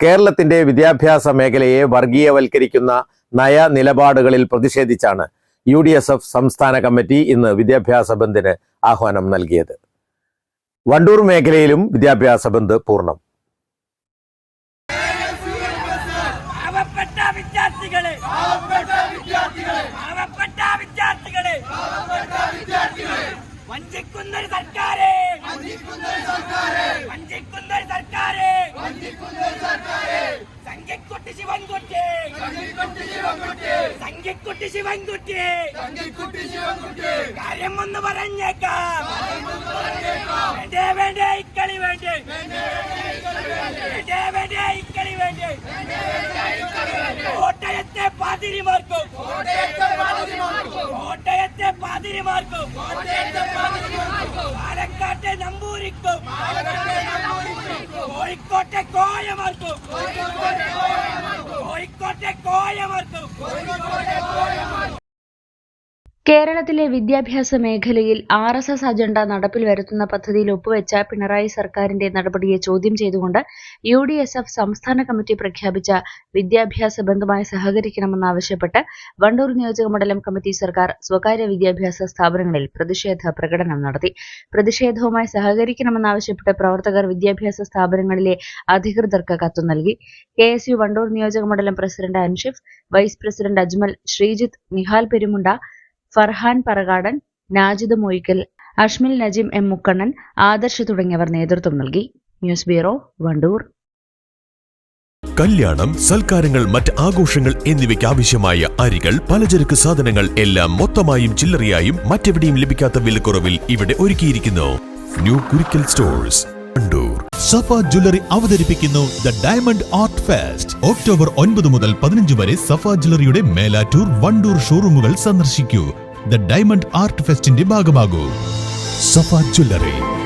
കേരളത്തിന്റെ വിദ്യാഭ്യാസ മേഖലയെ വർഗീയവൽക്കരിക്കുന്ന നയ നിലപാടുകളിൽ പ്രതിഷേധിച്ചാണ് യു ഡി എസ് എഫ് സംസ്ഥാന കമ്മിറ്റി ഇന്ന് വിദ്യാഭ്യാസ ബന്ദിന് ആഹ്വാനം നൽകിയത്. വണ്ടൂർ മേഖലയിലും വിദ്യാഭ്യാസ ബന്ദ് പൂർണം. പാവപ്പെട്ട സംഘക്കുട്ടി ശിവൻകുട്ടി. കാര്യം ഒന്ന് പറഞ്ഞേക്കാം. വേണ്ടേ വേണ്ടേ ഇക്കളി വേണ്ടേ. വേണ്ടേ വേണ്ടേ ഇക്കളി വേണ്ടേ. കോട്ടയത്തെ പാതിരിമാർക്കും കോട്ടയത്തെ പാതിരിമാർക്കും പാലക്കാട്ടെ നമ്പൂരിക്കും. കോഴിക്കോട്ടെ കോയമാർക്കും കോഴിക്കോട്ടെ കോയമാർക്കും കേരളത്തിലെ വിദ്യാഭ്യാസ മേഖലയിൽ ആർ എസ് എസ് അജണ്ട നടപ്പിൽ വരുത്തുന്ന പദ്ധതിയിൽ ഒപ്പുവെച്ച പിണറായി സർക്കാരിന്റെ നടപടിയെ ചോദ്യം ചെയ്തുകൊണ്ട് യു ഡി എസ് എഫ് സംസ്ഥാന കമ്മിറ്റി പ്രഖ്യാപിച്ച വിദ്യാഭ്യാസ ബന്ധുമായി സഹകരിക്കണമെന്നാവശ്യപ്പെട്ട് വണ്ടൂർ നിയോജക മണ്ഡലം കമ്മിറ്റി സർക്കാർ സ്വകാര്യ വിദ്യാഭ്യാസ സ്ഥാപനങ്ങളിൽ പ്രതിഷേധ പ്രകടനം നടത്തി. പ്രതിഷേധവുമായി സഹകരിക്കണമെന്നാവശ്യപ്പെട്ട് പ്രവർത്തകർ വിദ്യാഭ്യാസ സ്ഥാപനങ്ങളിലെ അധികൃതർക്ക് കത്തു നൽകി. കെ എസ് യു വണ്ടൂർ നിയോജക മണ്ഡലം president Anshif vice president Ajmal Sreejith Nihal Perumunda Farhan Parakadan Najid Moykkal Ashmil Najeem M Mukkannan Adarsh തുടങ്ങിയവർ നേതൃത്വം നൽകി. News bureau Wandoor. കല്യാണം സൽക്കാരങ്ങൾ മറ്റ് ആഘോഷങ്ങൾ എന്നിവയ്ക്ക് ആവശ്യമായ അരികൾ പലചരക്ക് സാധനങ്ങൾ എല്ലാം മൊത്തമായും ചില്ലറയായും മറ്റെവിടെയും ലഭിക്കാത്ത വിലക്കുറവിൽ ഇവിടെ ഒരുക്കിയിരിക്കുന്നു. New Kurikkal stores Wandoor. Safa jewellery അവതരിപ്പിക്കുന്നു the diamond art fest. October ഒൻപത് മുതൽ പതിനഞ്ച് വരെ സഫ ജ്വല്ലറിയുടെ മേലാറ്റൂർ വണ്ടൂർ ഷോറൂമുകൾ സന്ദർശിക്കൂ. ദ ഡയമണ്ട് ആർട്ട് ഫെസ്റ്റിന്റെ ഭാഗമാകൂ. സഫ ജ്വല്ലറി